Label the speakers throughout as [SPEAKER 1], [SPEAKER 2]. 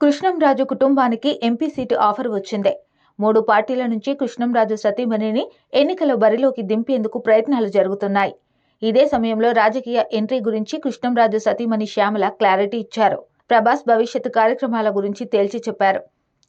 [SPEAKER 1] కృష్ణంరాజు కుటుంబానికి MP seat offer వచ్చింది. మూడు పార్టీల నుంచి కృష్ణంరాజు సతీమణిని ఎన్నికల బరిలోకి దింపేందుకు ప్రయత్నాలు జరుగుతున్నాయి. ఇదే సమయంలో రాజకీయ ఎంట్రీ గురించి కృష్ణంరాజు సతీమణి శ్యామల క్లారిటీ ఇచ్చారు. ప్రభాస్ భవిష్యత్తు కార్యక్రమాల గురించి తేల్చి చెప్పారు.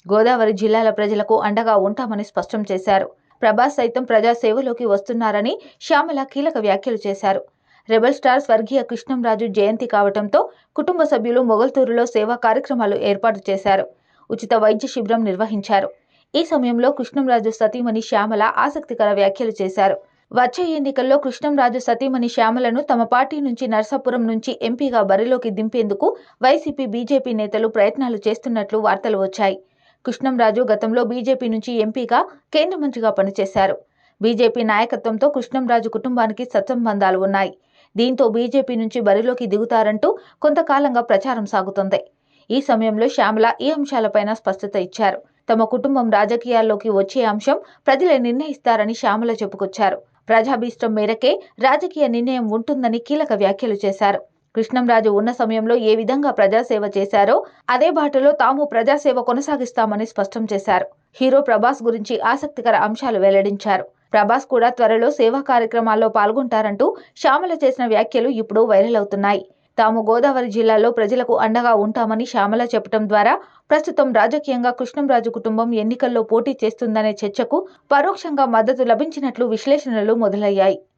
[SPEAKER 1] గోదావరి జిల్లాల ప్రజలకు అండగా ఉంటామని స్పష్టం చేశారు. ప్రభాస్ సైతం ప్రజాసేవలోకి వస్తున్నారని శ్యామల కీలక వ్యాఖ్యలు చేశారు. రెబల్ స్టార్ స్వర్గీయ కృష్ణంరాజు జయంతి కావడంతో కుటుంబ సభ్యులు మొగల్తూరులో సేవా కార్యక్రమాలు ఏర్పాటు చేశారు. ఉచిత వైద్య శిబిరం నిర్వహించారు. ఈ సమయంలో కృష్ణంరాజు సతీమణి శ్యామల ఆసక్తికర వ్యాఖ్యలు చేశారు. వచ్చే ఎన్నికల్లో కృష్ణంరాజు సతీమణి శ్యామలను తమ పార్టీ నుంచి నర్సాపురం నుంచి ఎంపీగా బరిలోకి దింపేందుకు వైసీపీ బీజేపీ నేతలు ప్రయత్నాలు చేస్తున్నట్లు వార్తలు వచ్చాయి. కృష్ణంరాజు గతంలో బీజేపీ నుంచి ఎంపీగా కేంద్ర మంత్రిగా పనిచేశారు. బీజేపీ నాయకత్వంతో కృష్ణంరాజు కుటుంబానికి సత్సంబంధాలు ఉన్నాయి. దీంతో బీజేపీ నుంచి బరిలోకి దిగుతారంటూ కొంతకాలంగా ప్రచారం సాగుతోంది. ఈ సమయంలో శ్యామల ఈ అంశాలపైన స్పష్టత ఇచ్చారు. తమ కుటుంబం రాజకీయాల్లోకి వచ్చే అంశం ప్రజలే నిర్ణయిస్తారని శ్యామల చెప్పుకొచ్చారు. ప్రజాభీష్టం మేరకే రాజకీయ నిర్ణయం ఉంటుందని కీలక వ్యాఖ్యలు చేశారు. కృష్ణంరాజు ఉన్న సమయంలో ఏ విధంగా ప్రజాసేవ చేశారో అదే బాటలో తాము ప్రజాసేవ కొనసాగిస్తామని స్పష్టం చేశారు. హీరో ప్రభాస్ గురించి ఆసక్తికర అంశాలు వెల్లడించారు. ప్రభాస్ కూడా త్వరలో సేవా కార్యక్రమాల్లో పాల్గొంటారంటూ శ్యామల చేసిన వ్యాఖ్యలు ఇప్పుడు వైరల్ అవుతున్నాయి. తాము గోదావరి జిల్లాలో ప్రజలకు అండగా ఉంటామని శ్యామల చెప్పడం ద్వారా ప్రస్తుతం రాజకీయంగా కృష్ణంరాజు కుటుంబం ఎన్నికల్లో పోటీ చేస్తుందనే చర్చకు పరోక్షంగా మద్దతు లభించినట్లు విశ్లేషణలు మొదలయ్యాయి.